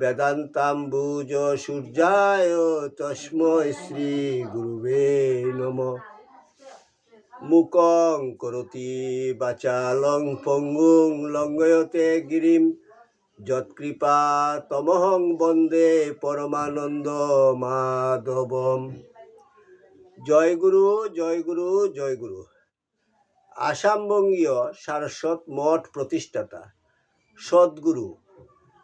বেদান্তাম্বুজ সূর্যায় তস্মৈ শ্রী গুরুবে নম। মুকং করতি বাচালং পঙ্গুং লঙ্গয়তে গিরিম। যৎকৃপা তমহং বন্দে পরমানন্দ মাধবম। জয় গুরু জয় গুরু জয় গুরু। আসামবঙ্গীয় সারস্বত মঠ প্রতিষ্ঠাতা সদ্গুরু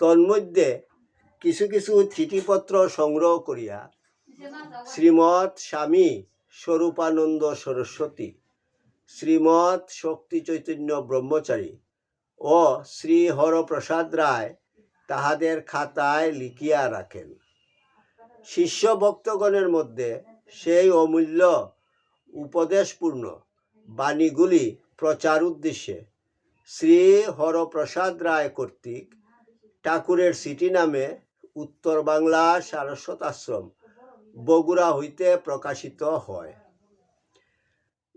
তন্মধ্যে কিছু কিছু চিঠিপত্র সংগ্রহ করিয়া শ্রীমৎ স্বামী স্বরূপানন্দ সরস্বতী, শ্রীমৎ শক্তি চৈতন্য ব্রহ্মচারী ও শ্রী হরপ্রসাদ রায় তাহাদের খাতায় লিখিয়া রাখেন। শিষ্য ভক্তগণের মধ্যে সেই অমূল্য উপদেশপূর্ণ বাণীগুলি প্রচার উদ্দেশ্যে শ্রী হরপ্রসাদ রায় কর্তৃক ঠাকুরের সিটি নামে উত্তর বাংলা সারস্বত আশ্রম, বগুড়া হইতে প্রকাশিত হয়।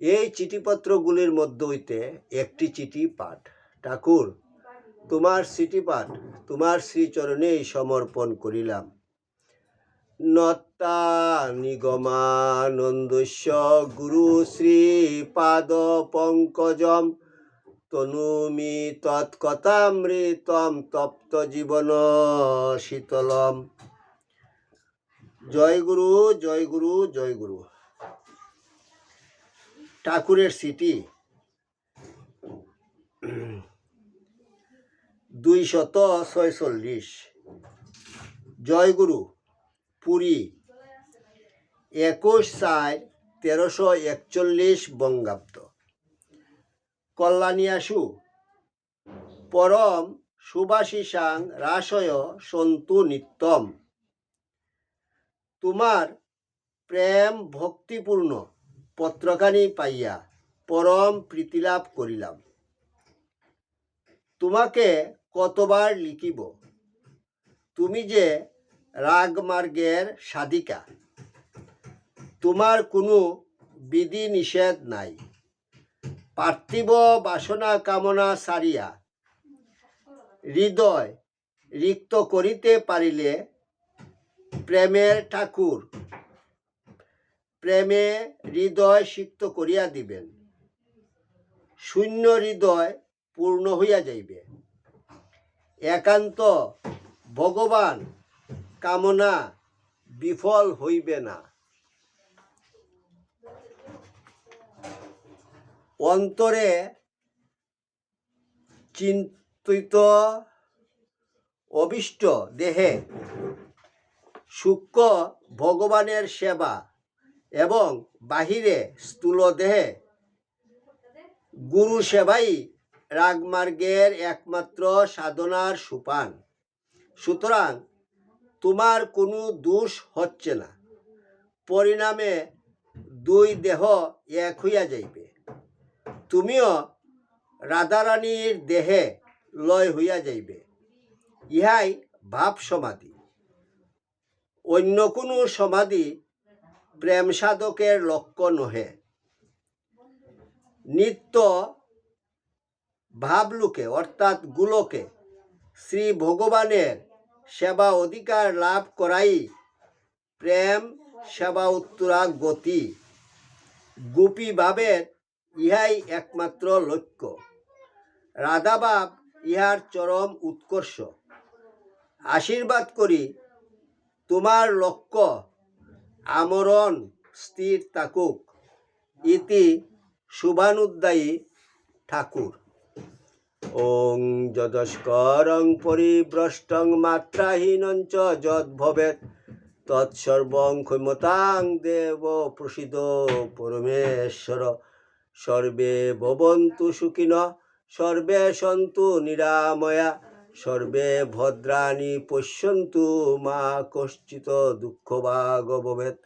এই চিঠিপত্রগুলির মধ্য হইতে একটি চিঠি পাঠ, ঠাকুর, তোমার চিঠি পাঠ, তোমার শ্রীচরণেই সমর্পণ করিলাম। নত্তা নিগমানন্দস্য গুরু শ্রী পাদ পঙ্কজম তনুমি তৎকথামৃতম তপ্ত জীবন শীতলম। জয় গুরু জয় গুরু জয় গুরু। ঠাকুরের সিটি। দুই শত ছয়চল্লিশ। জয় গুরু, পুরী। একুশ চার তেরোশো একচল্লিশ বঙ্গাব্দ। কল্যাণিয়াসু পরম সুভাষিসাং রাসয় সন্তু নিত্যম। তোমার প্রেম ভক্তিপূর্ণ, পত্রখানি পাইয়া পরম প্রীতিলাভ করিলাম। তোমাকে কতবার লিখিব? তুমি যে রাগমার্গের সাধিকা। তোমার কোনো বিধি নিষেধ নাই। পার্থিব বাসনা কামনা সারিয়া। হৃদয় রিক্ত করিতে পারিলে প্রেমের ঠাকুর, প্রেমে হৃদয় সিক্ত করিয়া দিবেন। শূন্য হৃদয় পূর্ণ হইয়া যাইবে। একান্ত ভগবান কামনা বিফল হইবে না। অন্তরে চিন্তিত অবিষ্ট দেহে সূক্ষ্ম ভগবানের সেবা এবং বাহিরে স্থূল দেহে গুরু সেবাই রাগমার্গের একমাত্র সাধনার সুপান। সুতরাং তোমার কোনো দোষ হচ্ছে না। পরিণামে দুই দেহ এক হইয়া যাইবে। তুমিও রাধারানীর দেহে লয় হইয়া যাইবে। ইহাই ভাব সমাধি। অন্য কোনো সমাধি প্রেম সাধকের লক্ষ্য নহে। নিত্য ভাবলুকে, অর্থাৎ গুলোকে, শ্রী ভগবানের সেবা অধিকার লাভ করাই প্রেম সেবা উত্তরা গতি গোপী ভাবের ইহাই একমাত্র লক্ষ্য। রাধাভাব ইহার চরম উৎকর্ষ। আশীর্বাদ করি তোমার লক্ষ্য, আমরণ স্থির থাকুক, ইতি শুভানুদ্দায়ী ঠাকুর। ওং যদস্করং পরিভ্রষ্টং মাত্রাহীনং চ যদ তৎসর্বং ক্ষমতাং দেব প্রসিদ্ধ পরমেশ্বর। সর্বে ভবন্তু সুখিন, সর্বে সন্তু নিরাময়া, সর্বে ভদ্রাণি পশ্যন্তু মা কশ্চিত দুঃখ ভাগ ভবেৎ।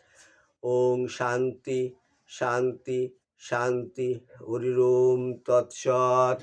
ওং শান্তি শান্তি শান্তি, হরিরোম তৎসৎ।